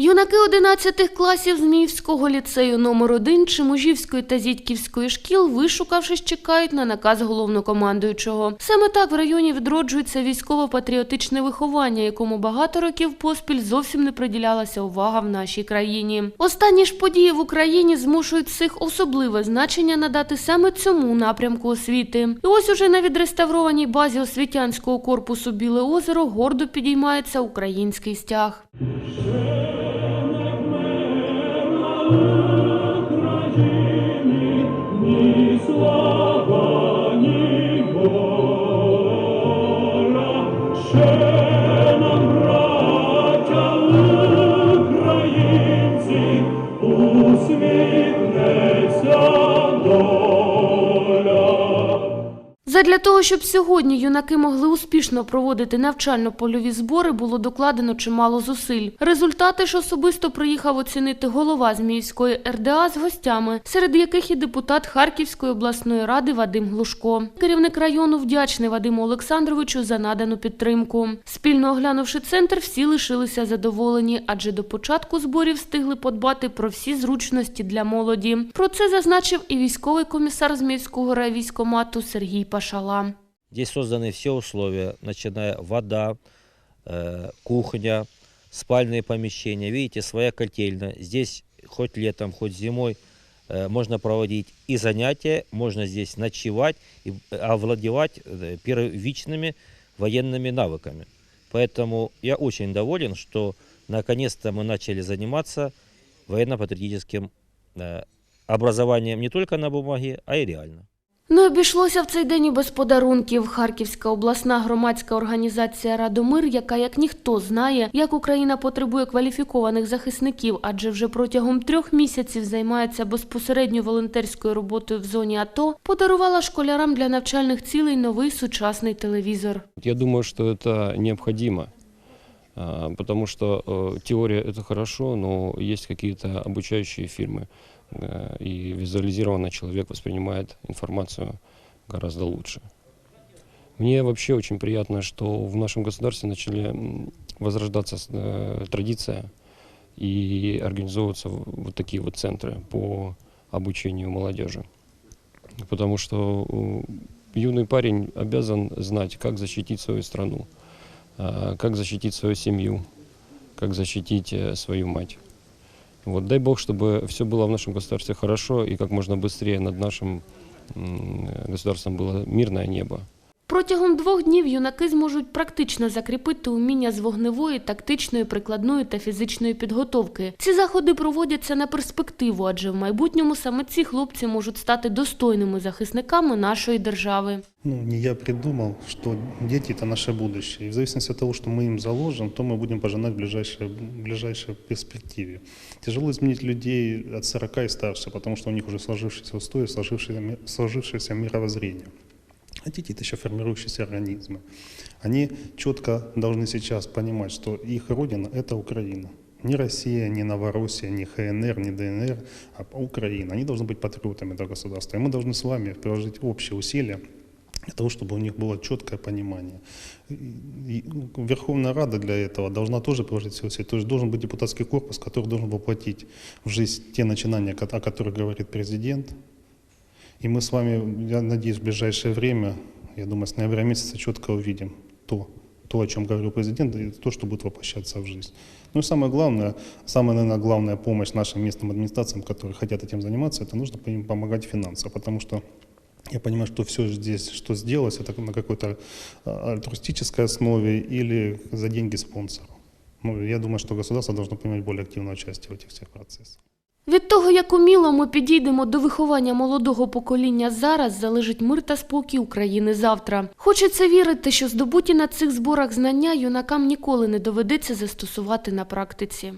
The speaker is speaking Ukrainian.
Юнаки 11 класів Зміївського ліцею номер 1 Чимужівської та Зітьківської шкіл, вишукавшись, чекають на наказ головнокомандуючого. Саме так в районі відроджується військово-патріотичне виховання, якому багато років поспіль зовсім не приділялася увага в нашій країні. Останні ж події в Україні змушують всіх особливе значення надати саме цьому напрямку освіти. І ось уже на відреставрованій базі освітянського корпусу Біле озеро гордо підіймається український стяг. Oh. Задля того, щоб сьогодні юнаки могли успішно проводити навчально-польові збори, було докладено чимало зусиль. Результати ж особисто приїхав оцінити голова Зміївської РДА з гостями, серед яких і депутат Харківської обласної ради Вадим Глушко. Керівник району вдячний Вадиму Олександровичу за надану підтримку. Спільно оглянувши центр, всі лишилися задоволені, адже до початку зборів встигли подбати про всі зручності для молоді. Про це зазначив і військовий комісар Зміївського райвійськомату Сергій Пашала. Здесь созданы все условия, начиная вода, э, кухня, спальные помещения. Видите, своя котельная. Здесь хоть летом, хоть зимой э, можно проводить и занятия, можно здесь ночевать и овладевать э, первичными военными навыками. Поэтому я очень доволен, что наконец-то мы начали заниматься военно-патриотическим образованием не только на бумаге, а и реально. Не обійшлося в цей день і без подарунків. Харківська обласна громадська організація Радомир, яка як ніхто знає, як Україна потребує кваліфікованих захисників, адже вже протягом трьох місяців займається безпосередньо волонтерською роботою в зоні АТО, подарувала школярам для навчальних цілей новий сучасний телевізор. Я думаю, что это необходимо, а, потому что э, теория это хорошо, но есть какие-то обучающие фильмы, Э, и визуализированно человек воспринимает информацию гораздо лучше. Мне вообще очень приятно, что в нашем государстве начали возрождаться э, традиция и организовываться вот такие вот центры по обучению молодежи. Потому что э, юный парень обязан знать, как защитить свою страну, а, как защитить свою семью, как защитить э, свою мать. Вот дай Бог, чтобы все было в нашем государстве хорошо и как можно быстрее над нашим м, государством было мирное небо. Протягом двох днів юнаки зможуть практично закріпити уміння з вогневої, тактичної, прикладної та фізичної підготовки. Ці заходи проводяться на перспективу, адже в майбутньому саме ці хлопці можуть стати достойними захисниками нашої держави. Ну, не я придумал, что дети – это наше будущее. И в зависимости от того, что мы им заложим, то мы будем пожинать в ближайшей, в ближайшей перспективе. Тяжело изменить людей от 40 и старше, потому что у них уже сложившиеся устои, сложившееся, ми- сложившееся мировоззрение. Дети – это еще формирующиеся организмы. Они четко должны сейчас понимать, что их родина – это Украина. Не Россия, не Новороссия, не ХНР, не ДНР, а Украина. Они должны быть патриотами этого государства. И мы должны с вами приложить общие усилия для того, чтобы у них было четкое понимание. И- и Верховная Рада для этого должна тоже приложить все усилия. То есть должен быть депутатский корпус, который должен воплотить в жизнь те начинания, о которых говорит президент. И мы с вами, я надеюсь, в ближайшее время, я думаю, с ноября месяца четко увидим то, то, о чем говорил президент, и то, что будет воплощаться в жизнь. Ну и самое главное, самая, наверное, главная помощь нашим местным администрациям, которые хотят этим заниматься, это нужно им помогать финансово, потому что я понимаю, что все здесь, что сделалось, это на какой-то а, альтруистической основе или за деньги спонсоров. Ну, я думаю, что государство должно принимать более активное участие в этих всех процессах. Від того, як уміло ми підійдемо до виховання молодого покоління зараз, залежить мир та спокій України завтра. Хочеться вірити, що здобуті на цих зборах знання юнакам ніколи не доведеться застосувати на практиці.